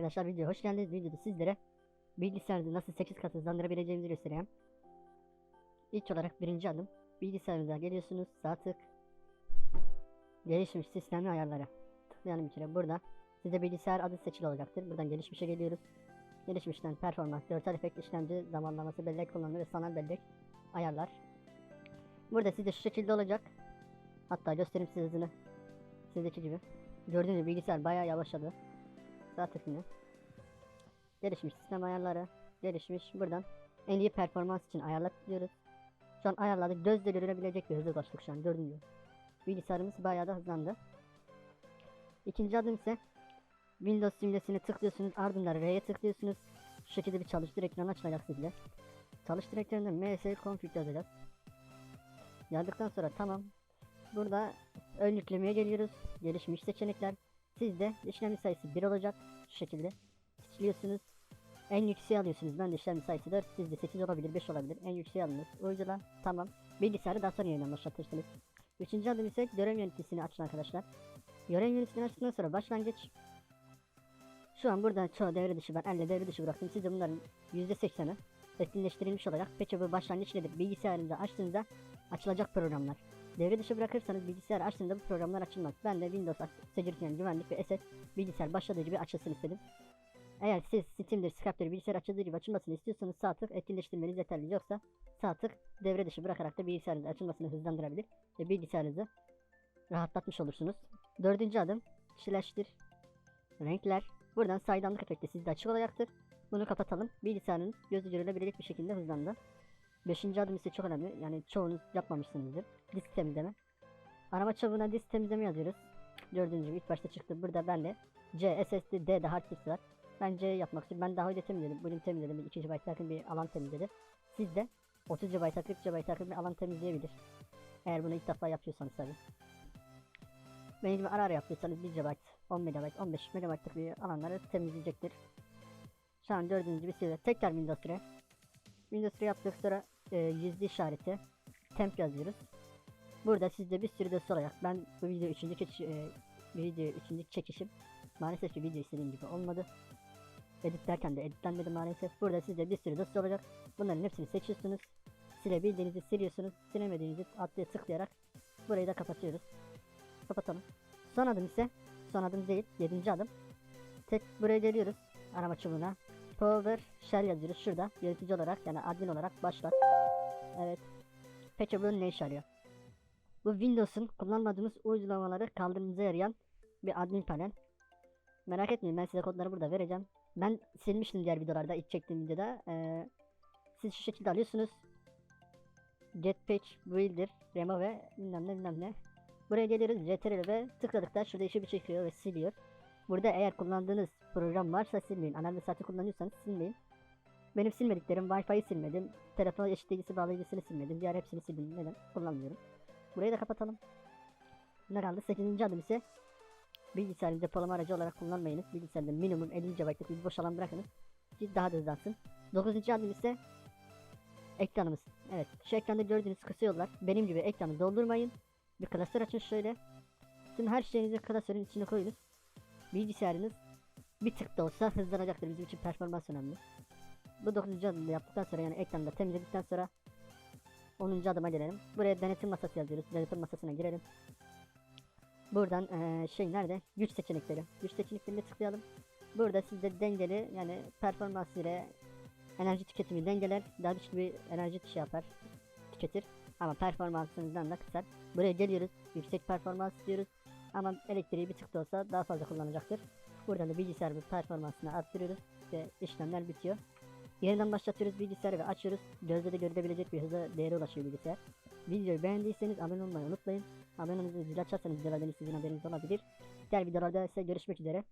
Arkadaşlar videoya hoş geldiniz. Videoda sizlere bilgisayarınızı nasıl 8 kat hızlandırabileceğimizi göstereyim. İlk olarak birinci adım bilgisayarınıza geliyorsunuz sağ tık gelişmiş sistemli ayarlara tıklayalım bir kere burada size bilgisayar adı seçili olacaktır. Buradan gelişmişe geliyoruz. Gelişmişten performans, görsel efekt, işlemci, zamanlaması, bellek kullanımı ve sanal bellek ayarlar. Burada sizde şu şekilde olacak. Hatta göstereyim size hızını. Sizdeki gibi. Gördüğünüz gibi bilgisayar bayağı yavaşladı. Yine. Gelişmiş sistem ayarları. Gelişmiş. Buradan en iyi performans için ayarlar diyoruz. Şu an ayarladık. Gözle görülebilecek bir hıza ulaştık şu an. Gördüğünüz gibi. Bilgisayarımız bayağı da hızlandı. İkinci adım ise Windows simgesine tıklıyorsunuz. Ardından R'ye tıklıyorsunuz. Şu şekilde bir çalıştır ekranı açılacak sizde. Çalıştır ekranında ms config yazacağız. Yazdıktan sonra tamam. Burada ön yüklemeye geliyoruz. Gelişmiş seçenekler. Sizde işlemci sayısı 1 olacak. Şu şekilde. Seçiliyorsunuz. En yükseği alıyorsunuz. Ben de işlemci sayısı 4. Sizde 8 olabilir, 5 olabilir. En yükseği alınız. Uygula. Tamam. Bilgisayarı daha sonra yeniden başlatırsınız. Üçüncü adım ise görev yöneticisini açın arkadaşlar. Görev yöneticisini açtıktan sonra başlangıç. Şu an burada çoğu devre dışı ben elle devre dışı bıraktım. Siz de bunların %80'i etkinleştirilmiş olarak peki bu başlangıç nedir? Bilgisayarınızı açtığınızda açılacak programlar. Devre dışı bırakırsanız bilgisayar açtığında bu programlar açılmaz. Ben de Windows yani güvenlik ve SS bilgisayar başladığı gibi açılsın istedim. Eğer siz Steam'dir, Skype'dir bilgisayar açıldığı gibi açılmasını istiyorsanız sağ tık etkinleştirmeniz yeterli yoksa sağ tık devre dışı bırakarak da bilgisayarınızın açılmasını hızlandırabilir ve bilgisayarınızı rahatlatmış olursunuz. Dördüncü adım kişileştir. Renkler. Buradan saydamlık efekti sizde açık olacaktır. Bunu kapatalım. Bilgisayarınız gözü görülebilecek bir şekilde hızlandı. Beşinci adım ise çok önemli. Yani çoğunuz yapmamışsınızdır. Disk temizleme. Arama çabuğuna disk temizleme yazıyoruz. Gördüğünüz gibi ilk başta çıktı. Burada ben de C, SSD, D'de hard disk var. Ben C yapmak istiyorum. Ben daha önce temizledim. Bugün temizledim. 2 GB yakın bir alan temizledi. Siz de 30 GB, 40 GB yakın bir alan temizleyebilir. Eğer bunu ilk defa yapıyorsanız tabii. Benim gibi ara ara yapıyorsanız 1 GB, 10 MB, 15 MB'lık bir alanları temizleyecektir. Şu an gördüğünüz gibi size tekrar Windows 3'e Windows 3 yaptık sonra e, yüzde işareti temp yazıyoruz. Burada sizde bir sürü dosya olacak. Ben bu video üçüncü çekiş, e, video üçüncü çekişim. Maalesef ki video istediğim gibi olmadı. Editlerken de editlenmedi maalesef. Burada sizde bir sürü dosya olacak. Bunların hepsini seçiyorsunuz. Silebildiğinizi siliyorsunuz. Silemediğinizi atlaya tıklayarak burayı da kapatıyoruz. Kapatalım. Son adım ise son adım değil. Yedinci adım. Tek buraya geliyoruz. Arama çubuğuna. PowerShell yazıyoruz şurada. Yönetici olarak yani admin olarak başlat. Evet. Peki bunun ne işe yarıyor? Bu Windows'un kullanmadığımız uygulamaları kaldırmanıza yarayan bir admin panel. Merak etmeyin ben size kodları burada vereceğim. Ben silmiştim diğer videolarda ilk çektiğim videoda. Ee, siz şu şekilde alıyorsunuz. Jetpatch, Builder, Remo ve bilmem ne bilmem ne. Buraya geliyoruz CTRL ve tıkladıkta şurada işi bir çekiyor ve siliyor. Burada eğer kullandığınız program varsa silmeyin. Analiz saati kullanıyorsanız silmeyin. Benim silmediklerim Wi-Fi'yi silmedim. Telefon eşitleyicisi bağlayıcısını silmedim. Diğer hepsini sildim. Neden? Kullanmıyorum. Burayı da kapatalım. Ne kaldı? 8. adım ise bilgisayarın depolama aracı olarak kullanmayınız. Bilgisayarda minimum 50 GB'lık bir boş alan bırakınız. Ki daha da hızlansın. 9. adım ise ekranımız. Evet şu ekranda gördüğünüz kısa yollar. Benim gibi ekranı doldurmayın. Bir klasör açın şöyle. Tüm her şeyinizi klasörün içine koyunuz. Bilgisayarınız bir tık da olsa hızlanacaktır. Bizim için performans önemli. Bu 9. adımda yaptıktan sonra yani ekranda da temizledikten sonra 10. adıma gelelim. Buraya denetim masası yazıyoruz. Denetim masasına girelim. Buradan eee, şey nerede? Güç seçenekleri. Güç seçeneklerine tıklayalım. Burada sizde dengeli yani performans ile enerji tüketimi dengeler. Daha düşük bir enerji şey yapar. Tüketir. Ama performansınızdan da kısar. Buraya geliyoruz. Yüksek performans diyoruz. Ama elektriği bir tık da olsa daha fazla kullanacaktır. Buradan da bilgisayar performansını arttırıyoruz ve işlemler bitiyor. Yeniden başlatıyoruz bilgisayarı ve açıyoruz. Gözle de görülebilecek bir hıza değere ulaşıyor bilgisayar. Videoyu beğendiyseniz abone olmayı unutmayın. Abone olmayı zil açarsanız videolardan sizin haberiniz olabilir. Diğer videolarda ise görüşmek üzere.